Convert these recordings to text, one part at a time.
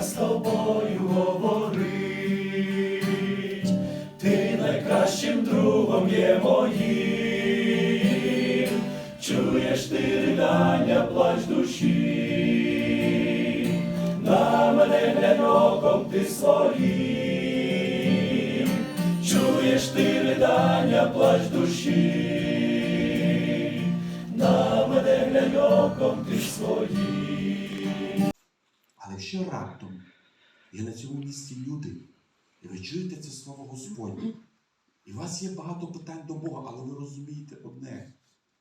з тобою говорить, ти найкращим другом є моїм, чуєш ти ридання, плач душі, на мене глянь оком ти своїм, чуєш ти ридання, плач душі, на мене глянь оком ти своїм. Якщо раптом є на цьому місці люди, і ви чуєте це слово Господнє, і у вас є багато питань до Бога, але ви розумієте одне,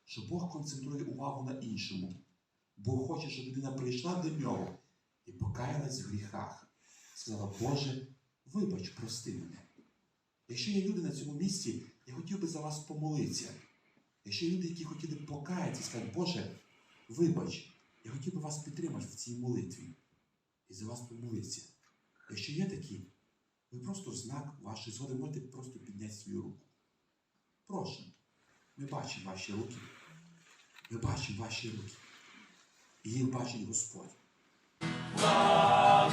що Бог концентрує увагу на іншому. Бог хоче, щоб людина прийшла до нього і покаялась в гріхах. Сказала, Боже, вибач, прости мене. Якщо є люди на цьому місці, я хотів би за вас помолитися. Якщо є люди, які хотіли покаятися, сказати, Боже, вибач, я хотів би вас підтримати в цій молитві і за вас помолитися. Якщо є такі, ви просто в знак вашої згоди можете просто підняти свою руку. Прошу, ми бачимо ваші руки. Ми бачимо ваші руки. І їх бачить Господь. Благослови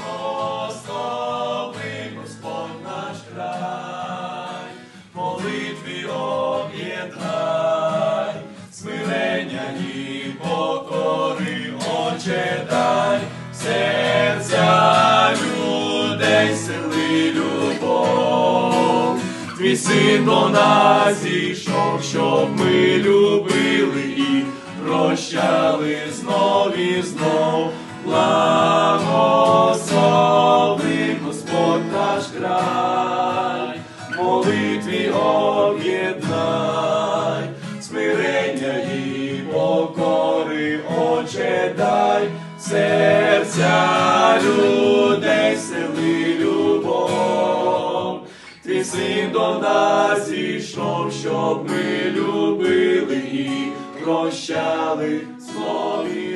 Господь наш край, молитві об'єднай, смирення і покори, Отче дай, людей сили любов. Твій син до нас зійшов, щоб ми любили і прощали знов і знов. Благослови Господь наш край, молитві об'єднай, смирення і покори, Отче дай, серця людей. Твій син до нас зійшов, щоб ми любили і прощали знов і знов.